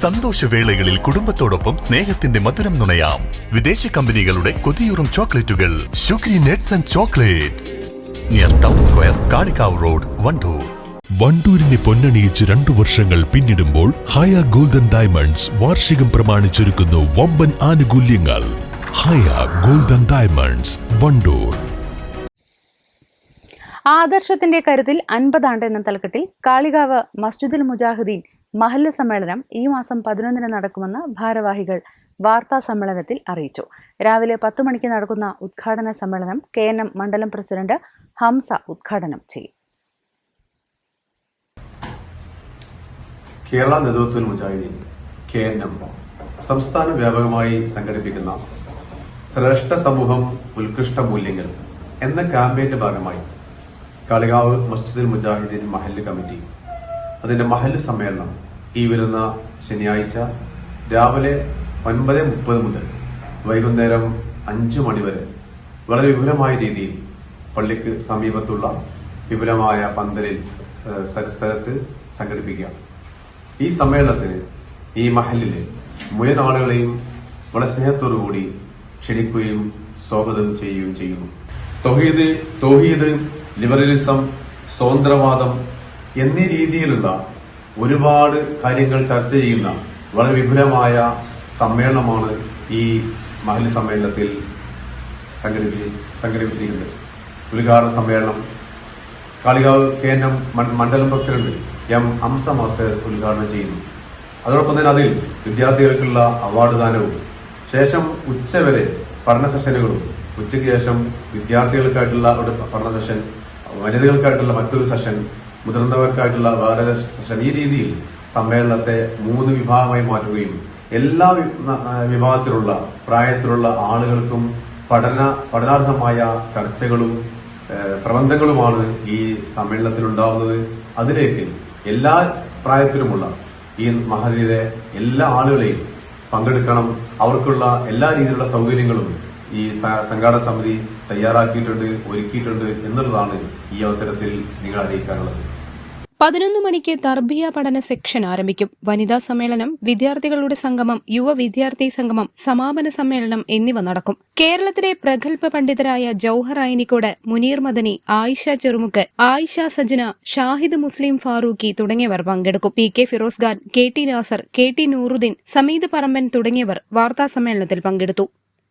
സന്തോഷവേളകളിൽ കുടുംബത്തോടൊപ്പം സ്നേഹത്തിന്റെ മധുരം നുണയാം. വിദേശ കമ്പനികളുടെ കൊതിയൂറും ചോക്ലേറ്റുകൾ. Shukri nuts and chocolates. Near town square Kalikavu road Wandoor. വണ്ടൂരിനെ പൊന്നണിയിച്ച് രണ്ടു വർഷങ്ങൾ പിന്നിടുമ്പോൾ ഹയ ഗോൾഡൻ ഡയമണ്ട്സ് വാർഷികം പ്രമാണിച്ചൊരുക്കുന്നു വമ്പൻ ആനുകൂല്യങ്ങൾ. Haya golden diamonds Wandoor. ആദർശത്തിന്റെ കരുത്തിൽ അൻപതാണ്ട് എന്ന തലക്കെട്ടിൽ കാളികാവ് മസ്ജിദുൽ മുജാഹിദീൻ മഹല്ല് സമ്മേളനം ഈ മാസം പതിനൊന്നിന് നടക്കുമെന്ന് ഭാരവാഹികൾ വാർത്താ സമ്മേളനത്തിൽ അറിയിച്ചു. രാവിലെ പത്തു മണിക്ക് നടക്കുന്ന ഉദ്ഘാടന സമ്മേളനം കെ എൻ എം മണ്ഡലം പ്രസിഡന്റ് ഹംസ ഉദ്ഘാടനം ചെയ്യും. കേരള നേതൃത്വ മുജാഹിദീൻ കെ എൻ എം സംസ്ഥാന വ്യാപകമായി സംഘടിപ്പിക്കുന്ന ശ്രേഷ്ഠ സമൂഹം ഉത്കൃഷ്ട മൂല്യങ്ങൾ എന്ന ക്യാമ്പയിന്റെ ഭാഗമായി കളികാവ് മസ്ജിദുൽ മുജാഹിദീൻ മഹല്ല് കമ്മിറ്റി അതിന്റെ മഹൽ സമ്മേളനം ഈ വരുന്ന ശനിയാഴ്ച രാവിലെ ഒൻപത് മുപ്പത് മുതൽ വൈകുന്നേരം അഞ്ചു മണിവരെ വളരെ വിപുലമായ രീതിയിൽ പള്ളിക്ക് സമീപത്തുള്ള വിപുലമായ പന്തലിൽ സ്ഥലത്ത് സംഘടിപ്പിക്കുക ഈ സമ്മേളനത്തിന് ഈ മഹലിലെ മുഴുവൻ ആളുകളെയും വളരെ സ്നേഹത്തോടുകൂടി ക്ഷണിക്കുകയും സ്വാഗതം ചെയ്യുകയും ചെയ്യുന്നു. തൊഹീദ് തൊഹീദ് ലിബറലിസം സ്വതന്ത്രവാദം എന്നീ രീതിയിലുള്ള ഒരുപാട് കാര്യങ്ങൾ ചർച്ച ചെയ്യുന്ന വളരെ വിപുലമായ സമ്മേളനമാണ് ഈ മഹൽ സമ്മേളനത്തിൽ സംഘടിപ്പി സംഘടിപ്പിച്ചിരിക്കുന്നത്. ഉദ്ഘാടന സമ്മേളനം. കാളികാവ് കെ എൻ എം മണ്ഡലം പ്രസിഡന്റ് എം അംസ മാസ്റ്റർ ഉദ്ഘാടനം ചെയ്യുന്നു. അതോടൊപ്പം തന്നെ അതിൽ വിദ്യാർത്ഥികൾക്കുള്ള അവാർഡ് ദാനവും ശേഷം ഉച്ചവരെ പഠന സെഷനുകളും ഉച്ചയ്ക്ക് ശേഷം വിദ്യാർത്ഥികൾക്കായിട്ടുള്ള ഒരു പഠന സെഷൻ വനിതകൾക്കായിട്ടുള്ള മറ്റൊരു സെഷൻ മുതിർന്നവർക്കായിട്ടുള്ള വളരെ സെഷൻ രീതിയിൽ സമ്മേളനത്തെ മൂന്ന് വിഭാഗമായി മാറ്റുകയും എല്ലാ വിഭാഗത്തിലുള്ള പ്രായത്തിലുള്ള ആളുകൾക്കും പഠന പഠനാർഹമായ ചർച്ചകളും പ്രബന്ധങ്ങളുമാണ് ഈ സമ്മേളനത്തിൽ ഉണ്ടാവുന്നത് അതിലേക്ക് എല്ലാ പ്രായത്തിലുമുള്ള ഈ മഹതിയിലെ എല്ലാ ആളുകളെയും പങ്കെടുക്കണം. അവർക്കുള്ള എല്ലാ രീതിയിലുള്ള സൗകര്യങ്ങളും ഈ സംഘാടക സമിതി തയ്യാറാക്കിയിട്ടുണ്ട് ഒരുക്കിയിട്ടുണ്ട് എന്നുള്ളതാണ് ഈ അവസരത്തിൽ നിങ്ങൾ അറിയിക്കാനുള്ളത്. പതിനൊന്ന് മണിക്ക് തർബിയ പഠന സെക്ഷൻ ആരംഭിക്കും. വനിതാ സമ്മേളനം വിദ്യാർത്ഥികളുടെ സംഗമം യുവ വിദ്യാർത്ഥി സംഗമം സമാപന സമ്മേളനം എന്നിവ നടക്കും. കേരളത്തിലെ പ്രഗത്ഭ പണ്ഡിതരായ ജൌഹർ ഐനിക്കോട് മുനീർ മദനി ആയിഷ ചെറുമുക്ക് ആയിഷ സജന ഷാഹിദ് മുസ്ലിം ഫാറൂഖി തുടങ്ങിയവർ പങ്കെടുക്കും. P K Firoz Khan K T Nasar K T Nooruddin Sameed Paramban തുടങ്ങിയവർ വാർത്താ സമ്മേളനത്തിൽ പങ്കെടുത്തു.